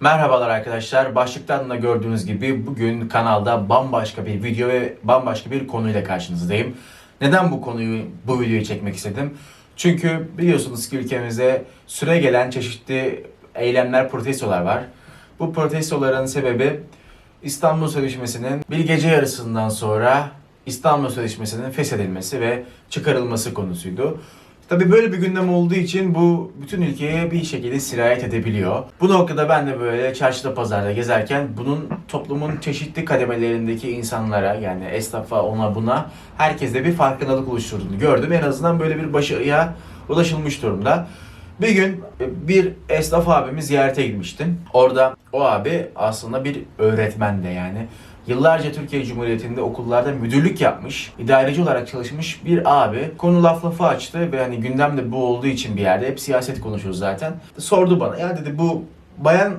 Merhabalar arkadaşlar. Başlıktan da gördüğünüz gibi bugün kanalda bambaşka bir video ve bambaşka bir konuyla karşınızdayım. Neden bu konuyu, bu videoyu çekmek istedim? Çünkü biliyorsunuz ki ülkemizde süre gelen çeşitli eylemler, protestolar var. Bu protestoların sebebi İstanbul Sözleşmesi'nin bir gece yarısından sonra İstanbul Sözleşmesi'nin feshedilmesi ve çıkarılması konusuydu. Tabii böyle bir gündem olduğu için bu bütün ülkeye bir şekilde sirayet edebiliyor. Bu noktada ben de böyle çarşıda pazarda gezerken bunun toplumun çeşitli kademelerindeki insanlara yani esnafa ona buna herkeste bir farkındalık oluşturduğunu gördüm. En azından böyle bir başarıya ulaşılmış durumda. Bir gün e, bir esnaf abimi ziyarete gitmiştim. Orada o abi aslında bir öğretmen de yani. Yıllarca Türkiye Cumhuriyeti'nde okullarda müdürlük yapmış, idareci olarak çalışmış bir abi. Konu laf lafı açtı ve hani gündemde bu olduğu için bir yerde hep siyaset konuşuyoruz zaten. Sordu bana ya dedi bu bayan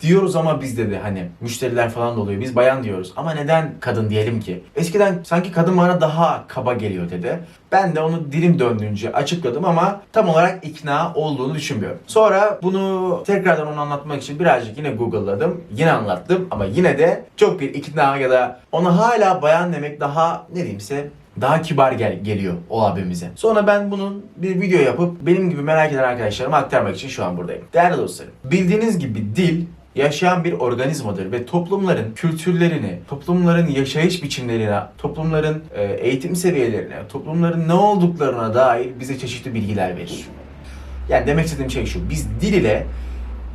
diyoruz ama biz dedi hani müşteriler falan da oluyor. Biz bayan diyoruz ama neden kadın diyelim ki? Eskiden sanki kadın bana daha kaba geliyor dedi. Ben de onu dilim döndüğünce açıkladım ama tam olarak ikna olduğunu düşünmüyorum. Sonra bunu tekrardan onu anlatmak için birazcık yine Google'ladım. Yine anlattım ama yine de çok bir ikna ya da ona hala bayan demek daha ne diyeyimse daha kibar gel geliyor o abimize. Sonra ben bunun bir video yapıp benim gibi merak eden arkadaşlarıma aktarmak için şu an buradayım. Değerli dostlarım, bildiğiniz gibi dil yaşayan bir organizmadır ve toplumların kültürlerini, toplumların yaşayış biçimlerine, toplumların e, eğitim seviyelerine, toplumların ne olduklarına dair bize çeşitli bilgiler verir. Yani demek istediğim şey şu, biz dil ile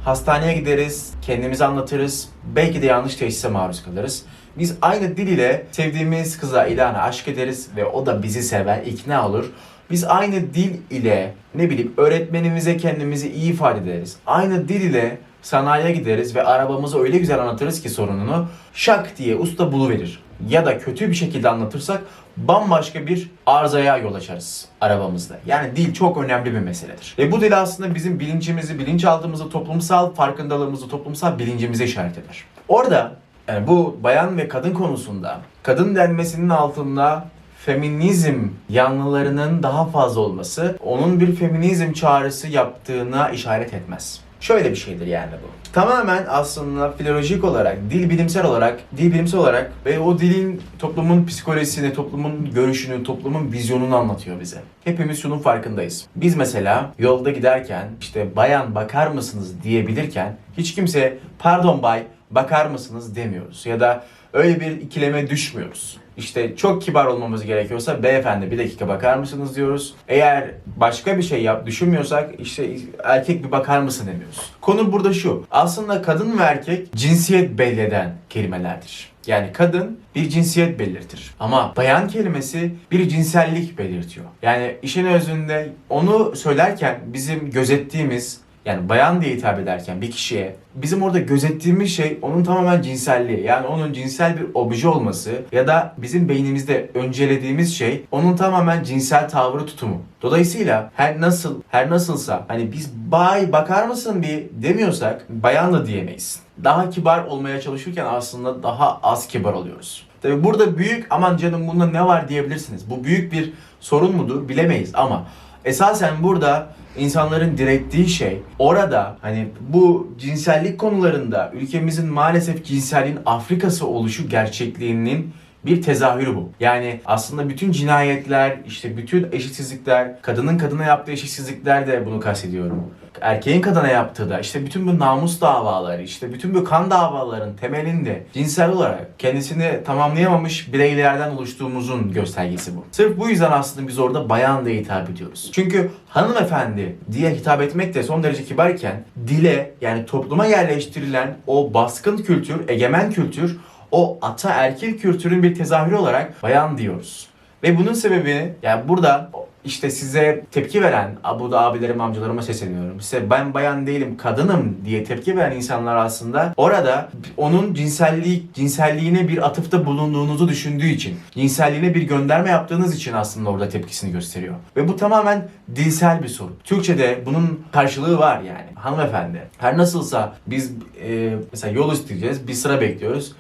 hastaneye gideriz, kendimizi anlatırız, belki de yanlış teşhise maruz kalırız. Biz aynı dil ile sevdiğimiz kıza ilana aşk ederiz ve o da bizi sever, ikna olur. Biz aynı dil ile ne bileyim öğretmenimize kendimizi iyi ifade ederiz. Aynı dil ile sanayiye gideriz ve arabamızı öyle güzel anlatırız ki sorununu şak diye usta buluverir. Ya da kötü bir şekilde anlatırsak bambaşka bir arızaya yol açarız arabamızda. Yani dil çok önemli bir meseledir. Ve bu dil aslında bizim bilincimizi, bilinçaltımızı, toplumsal farkındalığımızı, toplumsal bilincimize işaret eder. Orada yani bu bayan ve kadın konusunda kadın denmesinin altında feminizm yanlılarının daha fazla olması onun bir feminizm çağrısı yaptığına işaret etmez. Şöyle bir şeydir yani bu. Tamamen aslında filolojik olarak, dil bilimsel olarak, dil bilimsel olarak ve o dilin toplumun psikolojisini, toplumun görüşünü, toplumun vizyonunu anlatıyor bize. Hepimiz şunun farkındayız. Biz mesela yolda giderken işte bayan bakar mısınız diyebilirken hiç kimse pardon bay bakar mısınız demiyoruz. Ya da öyle bir ikileme düşmüyoruz. İşte çok kibar olmamız gerekiyorsa beyefendi bir dakika bakar mısınız diyoruz. Eğer başka bir şey yap düşünmüyorsak işte erkek bir bakar mısın demiyoruz. Konu burada şu. Aslında kadın ve erkek cinsiyet belli kelimelerdir. Yani kadın bir cinsiyet belirtir. Ama bayan kelimesi bir cinsellik belirtiyor. Yani işin özünde onu söylerken bizim gözettiğimiz yani bayan diye hitap ederken bir kişiye bizim orada gözettiğimiz şey onun tamamen cinselliği. Yani onun cinsel bir obje olması ya da bizim beynimizde öncelediğimiz şey onun tamamen cinsel tavrı tutumu. Dolayısıyla her nasıl her nasılsa hani biz bay bakar mısın bir demiyorsak bayan da diyemeyiz. Daha kibar olmaya çalışırken aslında daha az kibar oluyoruz. Tabi burada büyük aman canım bunda ne var diyebilirsiniz. Bu büyük bir sorun mudur bilemeyiz ama esasen burada insanların direttiği şey orada hani bu cinsellik konularında ülkemizin maalesef cinselliğin Afrikası oluşu gerçekliğinin bir tezahürü bu. Yani aslında bütün cinayetler, işte bütün eşitsizlikler, kadının kadına yaptığı eşitsizlikler de bunu kastediyorum. Erkeğin kadına yaptığı da işte bütün bu namus davaları, işte bütün bu kan davaların temelinde cinsel olarak kendisini tamamlayamamış bireylerden oluştuğumuzun göstergesi bu. Sırf bu yüzden aslında biz orada bayan diye hitap ediyoruz. Çünkü hanımefendi diye hitap etmek de son derece kibarken dile yani topluma yerleştirilen o baskın kültür, egemen kültür o ata erkil kültürün bir tezahürü olarak bayan diyoruz. Ve bunun sebebi yani burada işte size tepki veren, burada abilerim amcalarıma sesleniyorum. Size ben bayan değilim kadınım diye tepki veren insanlar aslında orada onun cinsellik, cinselliğine bir atıfta bulunduğunuzu düşündüğü için, cinselliğine bir gönderme yaptığınız için aslında orada tepkisini gösteriyor. Ve bu tamamen dilsel bir sorun. Türkçe'de bunun karşılığı var yani. Hanımefendi. Her nasılsa biz e, mesela yol isteyeceğiz, bir sıra bekliyoruz.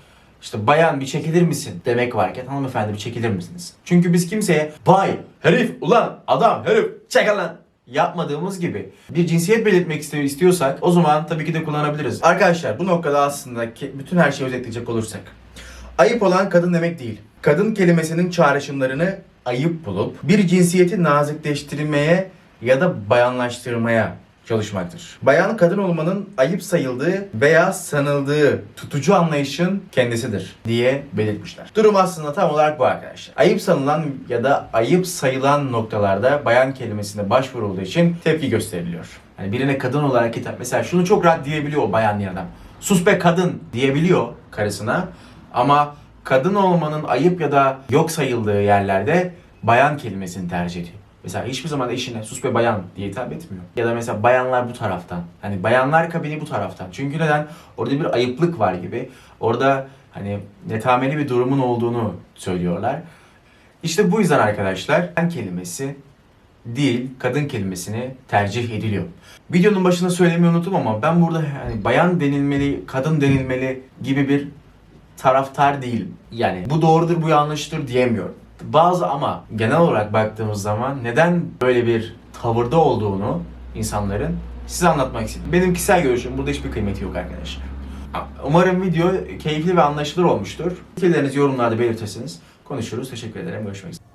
İşte bayan bir çekilir misin demek varken hanımefendi bir çekilir misiniz? Çünkü biz kimseye bay, herif, ulan, adam, herif, çekil lan yapmadığımız gibi bir cinsiyet belirtmek istiyor- istiyorsak o zaman tabii ki de kullanabiliriz. Arkadaşlar bu noktada aslında ke- bütün her şeyi özetleyecek olursak ayıp olan kadın demek değil. Kadın kelimesinin çağrışımlarını ayıp bulup bir cinsiyeti nazikleştirmeye ya da bayanlaştırmaya çalışmaktır. Bayan kadın olmanın ayıp sayıldığı veya sanıldığı tutucu anlayışın kendisidir diye belirtmişler. Durum aslında tam olarak bu arkadaşlar. Ayıp sanılan ya da ayıp sayılan noktalarda bayan kelimesine başvurulduğu için tepki gösteriliyor. Yani birine kadın olarak hitap mesela şunu çok rahat diyebiliyor o bayan diyen adam. Sus be kadın diyebiliyor karısına ama kadın olmanın ayıp ya da yok sayıldığı yerlerde bayan kelimesini tercih ediyor. Mesela hiçbir zaman eşine sus be bayan diye hitap etmiyor. Ya da mesela bayanlar bu taraftan. Hani bayanlar kabini bu taraftan. Çünkü neden? Orada bir ayıplık var gibi. Orada hani netameli bir durumun olduğunu söylüyorlar. İşte bu yüzden arkadaşlar bayan kelimesi değil kadın kelimesini tercih ediliyor. Videonun başında söylemeyi unuttum ama ben burada hani bayan denilmeli, kadın denilmeli gibi bir taraftar değilim. Yani bu doğrudur, bu yanlıştır diyemiyorum. Bazı ama genel olarak baktığımız zaman neden böyle bir tavırda olduğunu insanların size anlatmak istedim. Benim kişisel görüşüm burada hiçbir kıymeti yok arkadaşlar. Umarım video keyifli ve anlaşılır olmuştur. Fikirlerinizi yorumlarda belirtirseniz konuşuruz. Teşekkür ederim. Görüşmek üzere.